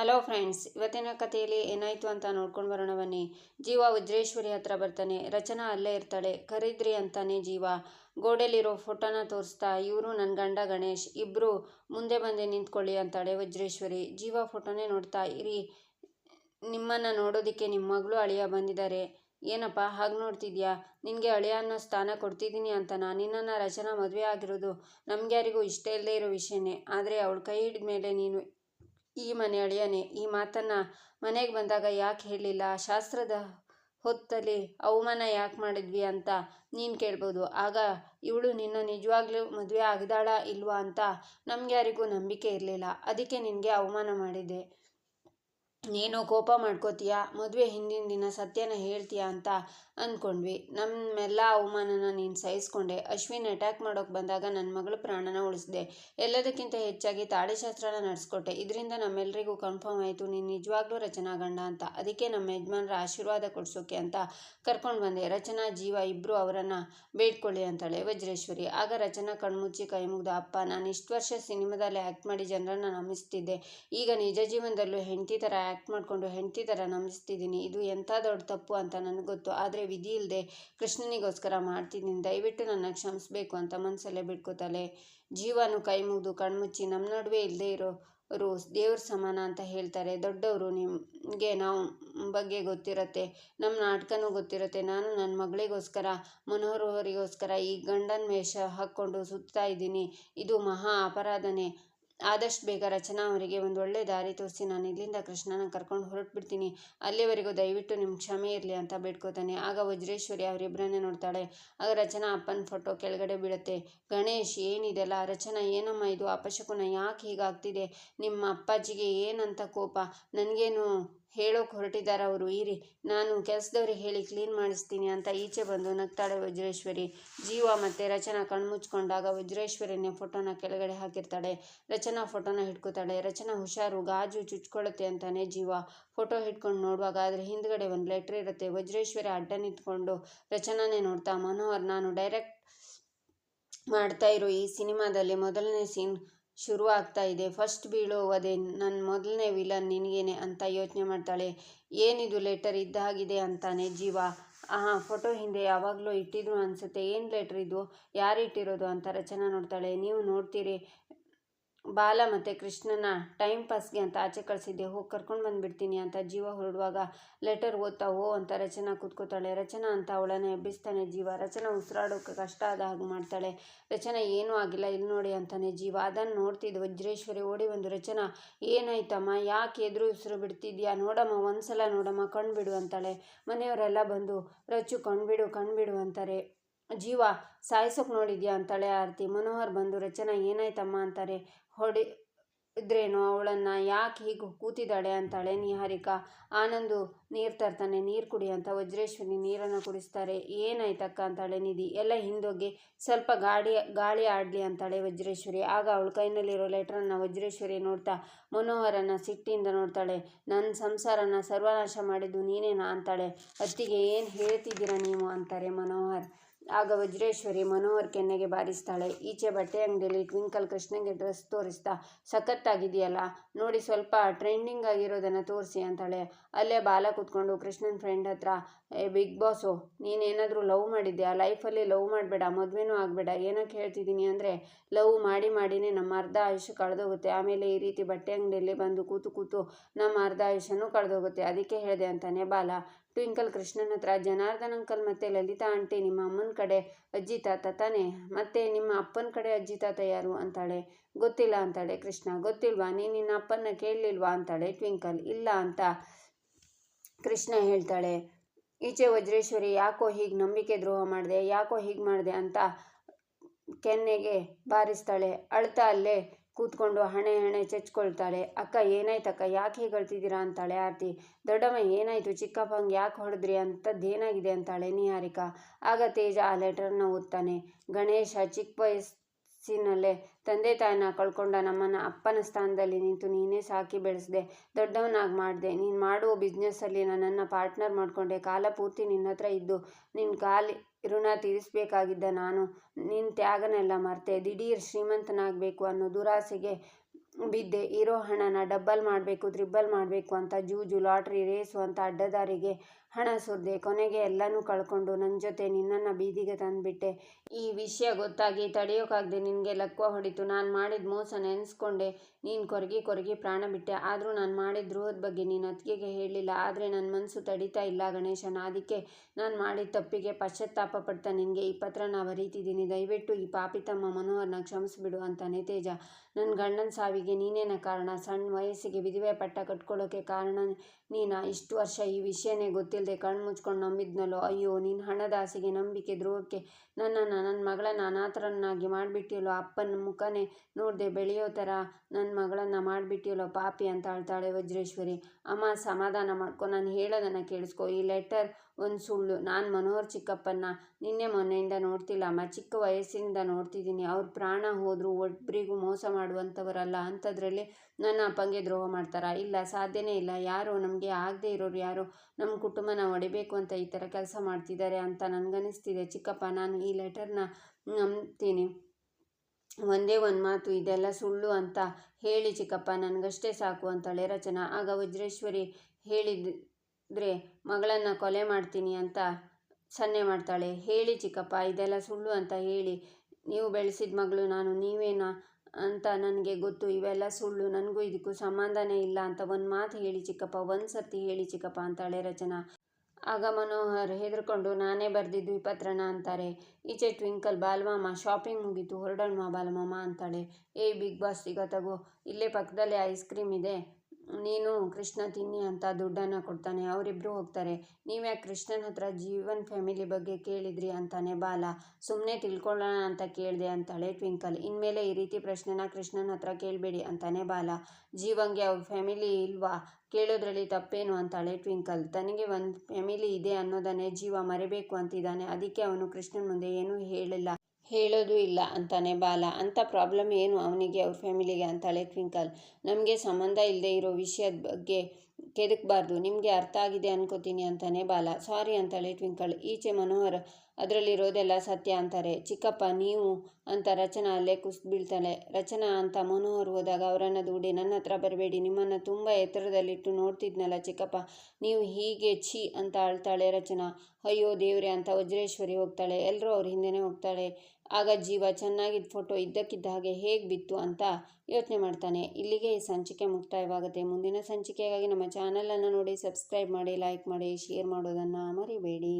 Hello friends, ಇವತ್ತಿನ ಕಥೆಯಲ್ಲಿ ಏನಾಯಿತು ಅಂತ ನೋಡ್ಕೊಂಡು ಬರೋಣ ಬನ್ನಿ. ಜೀವ ವಜ್ರೇಶ್ವರಿ ಹತ್ರ ಬರ್ತಾನೆ. ರಚನಾ ಅಲ್ಲೇ ಇರ್ತಾಳೆ. ಕರೀದ್ರಿ ಅಂತಾನೆ ಜೀವ. ಗೋಡೆಲಿರೋ ಫೋಟೋನ ತೋರಿಸ್ತಾ, ಇವರು ನನ್ನ ಗಂಡ ಗಣೇಶ್. ಇಬ್ಬರು ಮುಂದೆ ಬಂದೆ ನಿಂತ್ಕೊಳ್ಳಿ ಅಂತಾಳೆ ವಜ್ರೇಶ್ವರಿ ಜೀವ ಫೋಟೋನೇ ನೋಡ್ತಾ, ಇರಿ, ನಿಮ್ಮನ್ನು ನೋಡೋದಕ್ಕೆ ನಿಮ್ಮ ಮಗಳು ಅಳಿಯ ಬಂದಿದ್ದಾರೆ. ಏನಪ್ಪ, ಹಾಗೆ ನೋಡ್ತಿದ್ಯಾ? ನಿನಗೆ ಅಳಿಯ ಅನ್ನೋ ಸ್ಥಾನ ಕೊಡ್ತಿದ್ದೀನಿ ಅಂತನಾ? ನಿನ್ನನ್ನು ರಚನಾ ಮದುವೆ ಆಗಿರೋದು ನಮ್ಗೆ ಯಾರಿಗೂ ಇಷ್ಟ ಇಲ್ಲದೆ ಇರೋ ವಿಷಯನೇ. ಆದರೆ ಅವಳು ಕೈ ಹಿಡಿದ ಮೇಲೆ ನೀನು ಈ ಮನೆ ಅಳಿಯನೆ, ಈ ಮಾತನ್ನ ಮನೆಗೆ ಬಂದಾಗ ಯಾಕೆ ಹೇಳಲಿಲ್ಲ? ಶಾಸ್ತ್ರದ ಹೊತ್ತಲ್ಲಿ ಅವಮಾನ ಯಾಕೆ ಮಾಡಿದ್ವಿ ಅಂತ ನೀನು ಕೇಳ್ಬೋದು. ಆಗ ಇವಳು ನಿನ್ನ ನಿಜವಾಗ್ಲೂ ಮದುವೆ ಆಗಿದಾಳ ಇಲ್ವಾ ಅಂತ ನಮ್ಗೆ ಯಾರಿಗೂ ನಂಬಿಕೆ ಇರಲಿಲ್ಲ. ಅದಕ್ಕೆ ನಿನಗೆ ಅವಮಾನ ಮಾಡಿದ್ದೆ. ನೀನು ಕೋಪ ಮಾಡ್ಕೋತೀಯ? ಮದುವೆ ಹಿಂದಿನ ದಿನ ಸತ್ಯನ ಹೇಳ್ತೀಯ ಅಂತ ಅಂದ್ಕೊಂಡ್ವಿ. ನಮ್ಮೆಲ್ಲ ಅವಮಾನನ ನೀನು ಸಹಿಸ್ಕೊಂಡೆ. ಅಶ್ವಿನ್ ಅಟ್ಯಾಕ್ ಮಾಡೋಕೆ ಬಂದಾಗ ನನ್ನ ಮಗಳು ಪ್ರಾಣನ ಉಳಿಸಿದೆ. ಎಲ್ಲದಕ್ಕಿಂತ ಹೆಚ್ಚಾಗಿ ತಾಳಿಶಾಸ್ತ್ರನ ನಡೆಸ್ಕೊಟ್ಟೆ. ಇದರಿಂದ ನಮ್ಮೆಲ್ಲರಿಗೂ ಕನ್ಫರ್ಮ್ ಆಯಿತು. ನೀನು ನಿಜವಾಗ್ಲೂ ರಚನಾ ಗಂಡ ಅಂತ. ಅದಕ್ಕೆ ನಮ್ಮ ಯಜಮಾನರ ಆಶೀರ್ವಾದ ಕೊಡಿಸೋಕೆ ಅಂತ ಕರ್ಕೊಂಡು ಬಂದೆ. ರಚನಾ, ಜೀವ ಇಬ್ಬರು ಅವರನ್ನು ಬೇಡ್ಕೊಳ್ಳಿ ಅಂತಾಳೆ ವಜ್ರೇಶ್ವರಿ. ಆಗ ರಚನಾ ಕಣ್ಮುಚ್ಚಿ ಕೈ ಮುಗ್ದ, ಅಪ್ಪ, ನಾನು ಇಷ್ಟು ವರ್ಷ ಸಿನಿಮಾದಲ್ಲಿ ಆ್ಯಕ್ಟ್ ಮಾಡಿ ಜನರನ್ನು ನಮಿಸ್ತಿದ್ದೆ. ಈಗ ನಿಜ ಜೀವನದಲ್ಲೂ ಹೆಂಡತಿ ಥರ ಆ್ಯಕ್ಟ್ ಮಾಡಿಕೊಂಡು ಹೆಂಡತಿ ಥರ ನಂಬಿಸ್ತಿದ್ದೀನಿ. ಇದು ಎಂಥ ದೊಡ್ಡ ತಪ್ಪು ಅಂತ ನನಗೆ ಗೊತ್ತು. ಆದರೆ ವಿಧಿ ಇಲ್ಲದೆ ಕೃಷ್ಣನಿಗೋಸ್ಕರ ಮಾಡ್ತಿದ್ದೀನಿ. ದಯವಿಟ್ಟು ನನ್ನ ಕ್ಷಮಿಸ್ಬೇಕು ಅಂತ ಮನಸ್ಸಲ್ಲೇ ಬಿಟ್ಕೋತಾಳೆ ಜೀವನು ಕೈ ಮುಗಿದು ಕಣ್ಮುಚ್ಚಿ ನಮ್ಮ ನಡುವೆ ಇಲ್ಲದೆ ಇರೋ ಅವರು ದೇವ್ರ ಸಮಾನ ಅಂತ ಹೇಳ್ತಾರೆ. ದೊಡ್ಡವರು ನಿಮಗೆ ನಾವು ಬಗ್ಗೆ ಗೊತ್ತಿರತ್ತೆ. ನಮ್ಮ ನಾಟಕನೂ ಗೊತ್ತಿರುತ್ತೆ. ನಾನು ನನ್ನ ಮಗಳಿಗೋಸ್ಕರ ಮನೋಹರವರಿಗೋಸ್ಕರ ಈ ಗಂಡನ ವೇಷ ಹಾಕ್ಕೊಂಡು ಸುತ್ತಾ ಇದ್ದೀನಿ. ಇದು ಮಹಾ ಅಪರಾಧನೇ. ಆದಷ್ಟು ಬೇಗ ರಚನಾ ಅವರಿಗೆ ಒಂದು ಒಳ್ಳೆ ದಾರಿ ತೋರಿಸಿ ನಾನು ಇಲ್ಲಿಂದ ಕೃಷ್ಣನ ಕರ್ಕೊಂಡು ಹೊರಟ್ಬಿಡ್ತೀನಿ. ಅಲ್ಲಿವರೆಗೂ ದಯವಿಟ್ಟು ನಿಮ್ಮ ಕ್ಷಮೆ ಇರಲಿ ಅಂತ ಬೇಡ್ಕೋತಾನೆ. ಆಗ ವಜ್ರೇಶ್ವರಿ ಅವರಿಬ್ಬರನ್ನೇ ನೋಡ್ತಾಳೆ. ಆಗ ರಚನಾ ಅಪ್ಪನ ಫೋಟೋ ಕೆಳಗಡೆ ಬೀಳುತ್ತೆ. ಗಣೇಶ್, ಏನಿದೆಲ್ಲ? ರಚನಾ, ಏನಮ್ಮ ಇದು? ಅಪಶಕುನ ಯಾಕೆ ಹೀಗಾಗ್ತಿದೆ? ನಿಮ್ಮ ಅಪ್ಪಾಜಿಗೆ ಏನಂತ ಕೋಪ? ನನಗೇನು ಹೇಳೋಕೆ ಹೊರಟಿದ್ದಾರೆ ಅವರು. ಇರಿ, ನಾನು ಕೆಲಸದವ್ರಿಗೆ ಹೇಳಿ ಕ್ಲೀನ್ ಮಾಡಿಸ್ತೀನಿ ಅಂತ ಈಚೆ ಬಂದು ನಗ್ತಾಳೆ ವಜ್ರೇಶ್ವರಿ. ಜೀವ ಮತ್ತು ರಚನಾ ಕಣ್ಮುಚ್ಕೊಂಡಾಗ ವಜ್ರೇಶ್ವರಿನೇ ಫೋಟೋನ ಕೆಳಗಡೆ ಹಾಕಿರ್ತಾಳೆ. ರಚನಾ ಫೋಟೋನ ಹಿಡ್ಕೊತಾಳೆ. ರಚನಾ ಹುಷಾರು, ಗಾಜು ಚುಚ್ಕೊಳ್ಳುತ್ತೆ ಅಂತಾನೆ ಜೀವ. ಫೋಟೋ ಹಿಡ್ಕೊಂಡು ನೋಡುವಾಗ ಅದ್ರ ಹಿಂದ್ಗಡೆ ಒಂದು ಲೆಟ್ರ್ ಇರುತ್ತೆ. ವಜ್ರೇಶ್ವರಿ ಅಡ್ಡ ನಿಂತ್ಕೊಂಡು ರಚನಾನೇ ನೋಡ್ತಾ, ಮನೋಹರ್, ನಾನು ಡೈರೆಕ್ಟ್ ಮಾಡ್ತಾ ಇರೋ ಈ ಸಿನಿಮಾದಲ್ಲಿ ಮೊದಲನೇ ಸೀನ್ ಶುರು ಇದೆ. ಫಸ್ಟ್ ಬೀಳೋವದೆ ನನ್ನ ಮೊದಲನೇ ವಿಲನ್ ನಿನಗೇನೆ ಅಂತ ಯೋಚನೆ ಮಾಡ್ತಾಳೆ. ಏನಿದು ಲೆಟರ್ ಇದ್ದಾಗಿದೆ ಅಂತಾನೆ ಜೀವ. ಹಾಂ ಫೋಟೋ ಹಿಂದೆ ಯಾವಾಗಲೂ ಇಟ್ಟಿದ್ರು ಅನಿಸುತ್ತೆ. ಏನು ಲೆಟ್ರ್ ಇದು? ಯಾರು ಇಟ್ಟಿರೋದು ಅಂತ ರಚನಾ ನೋಡ್ತಾಳೆ. ನೀವು ನೋಡ್ತೀರಿ. ಬಾಲ ಮತ್ತು ಕೃಷ್ಣನ ಟೈಮ್ ಪಾಸ್ಗೆ ಅಂತ ಆಚೆ ಕಳಿಸಿದ್ದೆ. ಹೋಗಿ ಕರ್ಕೊಂಡು ಬಂದುಬಿಡ್ತೀನಿ ಅಂತ ಜೀವ ಹೊರಡುವಾಗ ಲೆಟರ್ ಓದ್ತಾ ಓ ಅಂತ ರಚನಾ ಕೂತ್ಕೋತಾಳೆ. ರಚನಾ ಅಂತ ಅವಳನ್ನು ಎಬ್ಬಿಸ್ತಾನೆ. ಜೀವ ರಚನಾ ಉಸಿರಾಡೋಕೆ ಕಷ್ಟ ಆದ ಹಾಗೆ ಮಾಡ್ತಾಳೆ. ರಚನಾ, ಏನೂ ಆಗಿಲ್ಲ. ಇಲ್ಲಿ ನೋಡಿ ಅಂತಾನೆ ಜೀವ. ಅದನ್ನು ನೋಡ್ತಿದ್ದು ವಜ್ರೇಶ್ವರಿ ಓಡಿ ಒಂದು ರಚನಾ, ಏನಾಯ್ತಮ್ಮ? ಯಾಕೆ ಎದುರು ಉಸಿರು ಬಿಡ್ತಿದ್ಯಾ? ನೋಡಮ್ಮ, ಒಂದ್ಸಲ ನೋಡಮ್ಮ, ಕಣ್ಬಿಡು ಅಂತಾಳೆ. ಮನೆಯವರೆಲ್ಲ ಬಂದು, ರಚು, ಕಣ್ಬಿಡು ಕಣ್ಬಿಡು ಅಂತಾರೆ. ಜೀವ ಸಾಯಿಸೋಕೆ ನೋಡಿದ್ಯಾ ಅಂತಾಳೆ ಆರತಿ. ಮನೋಹರ್, ಬಂದು ರಚನಾ ಏನಾಯ್ತಮ್ಮ? ಅಂತಾರೆ. ಹೊಡೆ, ಇದ್ರೇನು? ಅವಳನ್ನು ಯಾಕೆ ಹೀಗೆ ಕೂತಿದ್ದಾಳೆ? ಅಂತಾಳೆ ನಿಹಾರಿಕಾ. ಆನಂದು, ನೀರು ತರ್ತಾನೆ, ನೀರು ಕುಡಿ ಅಂತ ವಜ್ರೇಶ್ವರಿ ನೀರನ್ನು ಕುಡಿಸ್ತಾರೆ. ಏನಾಯ್ತಕ್ಕ? ಅಂತಾಳೆ ನಿಧಿ. ಎಲ್ಲ ಹಿಂದೋಗಿ ಸ್ವಲ್ಪ ಗಾಡಿ, ಗಾಳಿ ಆಡಲಿ, ಅಂತಾಳೆ ವಜ್ರೇಶ್ವರಿ. ಆಗ ಅವಳ ಕೈನಲ್ಲಿರೋ ಲೆಟ್ರನ್ನು ವಜ್ರೇಶ್ವರಿ ನೋಡ್ತಾ ಮನೋಹರನ್ನು ಸಿಟ್ಟಿಂದ ನೋಡ್ತಾಳೆ. ನನ್ನ ಸಂಸಾರನ ಸರ್ವನಾಶ ಮಾಡಿದ್ದು ನೀನೇನಾ? ಅಂತಾಳೆ. ಅತ್ತಿಗೆ ಏನು ಹೇಳ್ತಿದ್ದೀರಾ ನೀವು? ಅಂತಾರೆ ಮನೋಹರ್. ಆಗ ವಜ್ರೇಶ್ವರಿ ಮನೋಹರ್ ಕೆನ್ನೆಗೆ ಬಾರಿಸ್ತಾಳೆ. ಈಚೆ ಬಟ್ಟೆ ಅಂಗಡಿಯಲ್ಲಿ ಟ್ವಿಂಕಲ್ ಕೃಷ್ಣಗೆ ಡ್ರೆಸ್ ತೋರಿಸ್ತಾ, ಸಖತ್ತಾಗಿದೆಯಲ್ಲ, ನೋಡಿ ಸ್ವಲ್ಪ ಟ್ರೆಂಡಿಂಗ್ ಆಗಿರೋದನ್ನು ತೋರಿಸಿ ಅಂತಾಳೆ. ಅಲ್ಲೇ ಬಾಲ ಕೂತ್ಕೊಂಡು, ಕೃಷ್ಣನ್ ಫ್ರೆಂಡ್ ಹತ್ರ ಬಿಗ್ ಬಾಸು ನೀನೇನಾದರೂ ಲವ್ ಮಾಡಿದ್ಯಾ? ಲೈಫಲ್ಲಿ ಲವ್ ಮಾಡಬೇಡ, ಮದುವೆನೂ ಆಗಬೇಡ, ಏನಕ್ಕೆ ಹೇಳ್ತಿದ್ದೀನಿ ಅಂದರೆ, ಲವ್ ಮಾಡಿ ಮಾಡಿನೇ ನಮ್ಮ ಅರ್ಧ ಆಯುಷ್ಯ ಕಳೆದೋಗುತ್ತೆ. ಆಮೇಲೆ ಈ ರೀತಿ ಬಟ್ಟೆ ಅಂಗಡಿಯಲ್ಲಿ ಬಂದು ಕೂತು ಕೂತು ನಮ್ಮ ಅರ್ಧ ಆಯುಷ್ಯನೂ ಕಳೆದೋಗುತ್ತೆ. ಅದಕ್ಕೆ ಹೇಳಿದೆ ಅಂತಾನೆ ಬಾಲ. ಟ್ವಿಂಕಲ್ ಕೃಷ್ಣನ ಹತ್ರ, ಜನಾರ್ದನ್ ಅಂಕಲ್ ಮತ್ತು ಲಲಿತಾ ಆಂಟಿ ನಿಮ್ಮ ಅಮ್ಮನ ಕಡೆ ಅಜ್ಜಿ ತಾತ ತಾನೆ? ಮತ್ತು ನಿಮ್ಮ ಅಪ್ಪನ ಕಡೆ ಅಜ್ಜಿ ತಾತ ಯಾರು? ಅಂತಾಳೆ. ಗೊತ್ತಿಲ್ಲ ಅಂತಾಳೆ ಕೃಷ್ಣ. ಗೊತ್ತಿಲ್ವಾ? ನೀನು ನಿನ್ನ ಅಪ್ಪನ ಕೇಳಲಿಲ್ವಾ ಅಂತಾಳೆ ಟ್ವಿಂಕಲ್ ಇಲ್ಲ ಅಂತ ಕೃಷ್ಣ ಹೇಳ್ತಾಳೆ. ಈಚೆ ವಜ್ರೇಶ್ವರಿ, ಯಾಕೋ ಹೀಗೆ ನಂಬಿಕೆ ದ್ರೋಹ ಮಾಡಿದೆ? ಯಾಕೋ ಹೀಗೆ ಮಾಡಿದೆ? ಅಂತ ಕೆನ್ನೆಗೆ ಬಾರಿಸ್ತಾಳೆ. ಅಳ್ತಾ ಅಲ್ಲೇ ಕೂತ್ಕೊಂಡು ಹಣೆ ಹಣೆ ಚಚ್ಕೊಳ್ತಾಳೆ, ಅಕ್ಕ ಏನಾಯ್ತಕ್ಕ ಯಾಕೆ ಹೀಗೆ ಅಳ್ತಿದ್ದೀರಾ? ಅಂತಾಳೆ ಆರತಿ. ದೊಡ್ಡಮ್ಮ, ಏನಾಯಿತು? ಚಿಕ್ಕಪ್ಪಂಗೆ ಯಾಕೆ ಹೊಡೆದ್ರಿ? ಅಂಥದ್ದೇನಾಗಿದೆ ಅಂತಾಳೆ ನಿಹಾರಿಕಾ. ಆಗ ತೇಜ ಆ ಲೆಟರ್ನ ಓದ್ತಾನೆ. ಗಣೇಶ, ಚಿಕ್ಕ ವಯಸ್ಸಿನಲ್ಲೇ ತಂದೆ ತಾಯಿನ ಕಳ್ಕೊಂಡ ನಮ್ಮನ್ನು ಅಪ್ಪನ ಸ್ಥಾನದಲ್ಲಿ ನಿಂತು ನೀನೇ ಸಾಕಿ ಬೆಳೆಸಿದೆ. ದೊಡ್ಡವನಾಗಿ ಮಾಡಿದೆ. ನೀನು ಮಾಡುವ ಬಿಸ್ನೆಸ್ಸಲ್ಲಿ ನನ್ನನ್ನು ಪಾರ್ಟ್ನರ್ ಮಾಡಿಕೊಂಡೆ. ಕಾಲ ಪೂರ್ತಿ ನಿನ್ನ ಹತ್ರ ಇದ್ದು ನಿನ್ನ ಕಾಲಿ ಋಣ ತೀರಿಸಬೇಕಾಗಿದ್ದ ನಾನು. ನಿನ್ನ ತ್ಯಾಗನೆಲ್ಲ ಮರೆತೆ. ದಿಢೀರ್ ಶ್ರೀಮಂತನಾಗಬೇಕು ಅನ್ನೋ ದುರಾಸೆಗೆ ಬಿದ್ದೆ. ಇರೋ ಹಣನ ಡಬ್ಬಲ್ ಮಾಡಬೇಕು, ತ್ರಿಬಲ್ ಮಾಡಬೇಕು ಅಂತ ಜೂಜು ಲಾಟ್ರಿ ರೇಸು ಅಂತ ಅಡ್ಡದಾರಿಗೆ ಹಣ ಸುರಿದೆ ಕೊನೆಗೆ ಎಲ್ಲನೂ ಕಳ್ಕೊಂಡು ನನ್ನ ಜೊತೆ ನಿನ್ನನ್ನು ಬೀದಿಗೆ ತಂದುಬಿಟ್ಟೆ. ಈ ವಿಷಯ ಗೊತ್ತಾಗಿ ತಡೆಯೋಕ್ಕಾಗದೆ ನಿನಗೆ ಲಕ್ವ ಹೊಡಿತು. ನಾನು ಮಾಡಿದ ಮೋಸ ನೆನೆಸ್ಕೊಂಡೆ ನೀನು ಕೊರಗಿ ಕೊರಗಿ ಪ್ರಾಣ ಬಿಟ್ಟೆ. ಆದರೂ ನಾನು ಮಾಡಿದ ದ್ರೋಹದ ಬಗ್ಗೆ ನೀನು ಅತ್ತಿಗೆಗೆ ಹೇಳಿಲ್ಲ ಆದರೆ ನನ್ನ ಮನಸ್ಸು ತಡಿತಾ ಇಲ್ಲ ಗಣೇಶನ. ಅದಕ್ಕೆ ನಾನು ಮಾಡಿದ ತಪ್ಪಿಗೆ ಪಶ್ಚಾತ್ತಾಪ ಪಡ್ತಾ ನಿನಗೆ ಈ ನಾ ಬರೀತಿದ್ದೀನಿ ದಯವಿಟ್ಟು ಈ ಪಾಪಿತಮ್ಮ ಮನೋಹರನ ಕ್ಷಮಿಸಿಬಿಡು ಅಂತಾನೆ ತೇಜ. ನನ್ನ ಗಂಡನ ಸಾವಿಗೆ ನೀನೇನ ಕಾರಣ? ಸಣ್ಣ ವಯಸ್ಸಿಗೆ ವಿಧವೆ ಪಟ್ಟ ಕಟ್ಕೊಳ್ಳೋಕೆ ಕಾರಣ ನೀನು? ಇಷ್ಟು ವರ್ಷ ಈ ವಿಷಯನೇ ಗೊತ್ತಿಲ್ಲದೆ ಕಣ್ಣು ಮುಚ್ಕೊಂಡು ನಂಬಿದ್ನಲ್ಲೋ? ಅಯ್ಯೋ ನಿನ್ನ ಹಣದಾಸಿಗೆ ನಂಬಿಕೆ ದ್ರೋಹಕ್ಕೆ ನನ್ನನ್ನು ನನ್ನ ಮಗಳನ್ನ ಅನಾಥರನ್ನಾಗಿ ಮಾಡಿಬಿಟ್ಟಿಯಲ್ಲೋ? ಅಪ್ಪನ ಮುಖನೇ ನೋಡದೆ ಬೆಳೆಯೋ ಥರ ನನ್ನ ಮಗಳನ್ನು ಮಾಡಿಬಿಟ್ಟಿಯಲ್ಲೋ ಪಾಪಿ ಅಂತ ಅಳ್ತಾಳೆ ವಜ್ರೇಶ್ವರಿ. ಅಮ್ಮ ಸಮಾಧಾನ ಮಾಡ್ಕೊ, ನಾನು ಹೇಳೋದನ್ನು ಕೇಳಿಸ್ಕೊ. ಈ ಲೆಟರ್ ಒಂದು ಸುಳ್ಳು. ನಾನು ಮನೋಹರ್ ಚಿಕ್ಕಪ್ಪನ ನಿನ್ನೆ ಮೊನ್ನೆಯಿಂದ ನೋಡ್ತಿಲ್ಲ. ಅಮ್ಮ, ಚಿಕ್ಕ ವಯಸ್ಸಿನಿಂದ ನೋಡ್ತಿದ್ದೀನಿ. ಅವ್ರ ಪ್ರಾಣ ಹೋದರೂ ಒಬ್ಬರಿಗೂ ಮೋಸ ಮಾಡುವಂಥವರಲ್ಲ. ಅಂಥದ್ರಲ್ಲಿ ನನ್ನ ಅಪ್ಪಂಗೆ ದ್ರೋಹ ಮಾಡ್ತಾರಾ? ಇಲ್ಲ, ಸಾಧ್ಯನೇ ಇಲ್ಲ. ಯಾರು ನಮಗೆ ಆಗದೆ ಇರೋರು ಯಾರು ನಮ್ಮ ಕುಟುಂಬನ ಹೊಡಿಬೇಕು ಅಂತ ಈ ಥರ ಕೆಲಸ ಮಾಡ್ತಿದ್ದಾರೆ ಅಂತ ನನಗನ್ನಿಸ್ತಿದೆ. ಚಿಕ್ಕಪ್ಪ, ನಾನು ಈ ಲೆಟರ್ನ ನಂಬ್ತೀನಿ. ಒಂದೇ ಒಂದು ಮಾತು, ಇದೆಲ್ಲ ಸುಳ್ಳು ಅಂತ ಹೇಳಿ ಚಿಕ್ಕಪ್ಪ. ನನಗಷ್ಟೇ ಸಾಕು ಅಂತಾಳೆ ರಚನಾ. ಆಗ ವಜ್ರೇಶ್ವರಿ ಹೇಳಿದ್ರೆ ಮಗಳನ್ನು ಕೊಲೆ ಮಾಡ್ತೀನಿ ಅಂತ ಸನ್ನೆ ಮಾಡ್ತಾಳೆ. ಹೇಳಿ ಚಿಕ್ಕಪ್ಪ, ಇದೆಲ್ಲ ಸುಳ್ಳು ಅಂತ ಹೇಳಿ. ನೀವು ಬೆಳೆಸಿದ ಮಗಳು ನಾನು, ನೀವೇನಾ ಅಂತ ನನಗೆ ಗೊತ್ತು. ಇವೆಲ್ಲ ಸುಳ್ಳು, ನನಗೂ ಇದಕ್ಕೂ ಸಂಬಂಧನೇ ಇಲ್ಲ ಅಂತ ಒಂದು ಮಾತು ಹೇಳಿ ಚಿಕ್ಕಪ್ಪ, ಒಂದು ಸರ್ತಿ ಹೇಳಿ ಚಿಕ್ಕಪ್ಪ ಅಂತಾಳೆ ರಚನಾ. ಆಗ ಮನೋಹರ್ ಹೆದರ್ಕೊಂಡು, ನಾನೇ ಬರೆದಿದ್ದು ಪತ್ರನಾ ಅಂತಾರೆ. ಈಚೆ ಟ್ವಿಂಕಲ್, ಬಾಲ್ಮಾಮ, ಶಾಪಿಂಗ್ ಮುಗೀತು, ಹೊರಡೋಣ ಬಾಲ್ಮಾಮ ಅಂತಾಳೆ. ಏಯ್, ಬಿಗ್ ಬಾಸ್, ಈಗ ತಗೋ. ಇಲ್ಲೇ ಪಕ್ಕದಲ್ಲೇ ಐಸ್ ಕ್ರೀಮ್ ಇದೆ. ನೀನು ಕೃಷ್ಣ ತಿನ್ನಿ ಅಂತ ದುಡ್ಡನ್ನು ಕೊಡ್ತಾನೆ. ಅವರಿಬ್ಬರು ಹೋಗ್ತಾರೆ. ನೀವ್ಯಾಕೆ ಕೃಷ್ಣನ ಹತ್ರ ಜೀವನ್ ಫ್ಯಾಮಿಲಿ ಬಗ್ಗೆ ಕೇಳಿದ್ರಿ ಅಂತಾನೆ ಬಾಲ. ಸುಮ್ಮನೆ ತಿಳ್ಕೊಳ್ಳೋಣ ಅಂತ ಕೇಳಿದೆ ಅಂತಾಳೆ ಟ್ವಿಂಕಲ್. ಇನ್ಮೇಲೆ ಈ ರೀತಿ ಪ್ರಶ್ನೆನ ಕೃಷ್ಣನ ಹತ್ರ ಕೇಳಬೇಡಿ ಅಂತಾನೆ ಬಾಲ. ಜೀವಂಗೆ ಅವ್ರ ಫ್ಯಾಮಿಲಿ ಇಲ್ವಾ? ಕೇಳೋದ್ರಲ್ಲಿ ತಪ್ಪೇನು ಅಂತಾಳೆ ಟ್ವಿಂಕಲ್. ತನಗೆ ಒಂದು ಫ್ಯಾಮಿಲಿ ಇದೆ ಅನ್ನೋದನ್ನೇ ಜೀವ ಮರಿಬೇಕು ಅಂತಿದ್ದಾನೆ. ಅದಕ್ಕೆ ಅವನು ಕೃಷ್ಣನ ಮುಂದೆ ಏನೂ ಹೇಳಿಲ್ಲ. ಹೇಳೋದು ಇಲ್ಲ ಅಂತಾನೆ ಬಾಲ. ಅಂಥ ಪ್ರಾಬ್ಲಮ್ ಏನು ಅವನಿಗೆ, ಅವ್ರ ಫ್ಯಾಮಿಲಿಗೆ ಅಂತಾಳೆ ಟ್ವಿಂಕಲ್ ನಮಗೆ ಸಂಬಂಧ ಇಲ್ಲದೆ ಇರೋ ವಿಷಯದ ಬಗ್ಗೆ ಕೆದಕ್ಬಾರ್ದು. ನಿಮಗೆ ಅರ್ಥ ಆಗಿದೆ ಅನ್ಕೋತೀನಿ ಅಂತಾನೆ ಬಾಲ. ಸಾರಿ ಅಂತಾಳೆ ಟ್ವಿಂಕಲ್ ಈಚೆ ಮನೋಹರ್ ಅದರಲ್ಲಿರೋದೆಲ್ಲ ಸತ್ಯ ಅಂತಾರೆ. ಚಿಕ್ಕಪ್ಪ, ನೀವು ಅಂತ ರಚನಾ ಅಲ್ಲೇ ಕುಸ್ ಬೀಳ್ತಾಳೆ ರಚನಾ ಅಂತ ಮನೋಹರ್ ಹೋದಾಗ, ಅವರನ್ನು ದೂಡಿ, ನನ್ನ ಹತ್ರ ಬರಬೇಡಿ. ನಿಮ್ಮನ್ನು ತುಂಬ ಎತ್ತರದಲ್ಲಿಟ್ಟು ನೋಡ್ತಿದ್ನಲ್ಲ ಚಿಕ್ಕಪ್ಪ. ನೀವು ಹೀಗೆ ಛಿ ಅಂತ ಅಳ್ತಾಳೆ ರಚನಾ. ಅಯ್ಯೋ ದೇವ್ರೆ ಅಂತ ವಜ್ರೇಶ್ವರಿ ಹೋಗ್ತಾಳೆ. ಎಲ್ಲರೂ ಅವ್ರ ಹಿಂದೆನೇ ಹೋಗ್ತಾಳೆ. ಆಗ ಜೀವ ಚೆನ್ನಾಗಿದ್ದ ಫೋಟೋ ಇದ್ದಕ್ಕಿದ್ದ ಹಾಗೆ ಹೇಗೆ ಬಿತ್ತು ಅಂತ ಯೋಚನೆ ಮಾಡ್ತಾನೆ. ಇಲ್ಲಿಗೆ ಈ ಸಂಚಿಕೆ ಮುಕ್ತಾಯವಾಗುತ್ತೆ. ಮುಂದಿನ ಸಂಚಿಕೆಗಾಗಿ ನಮ್ಮ ಚಾನಲನ್ನು ನೋಡಿ, ಸಬ್ಸ್ಕ್ರೈಬ್ ಮಾಡಿ, ಲೈಕ್ ಮಾಡಿ, ಶೇರ್ ಮಾಡೋದನ್ನು ಮರಿಬೇಡಿ.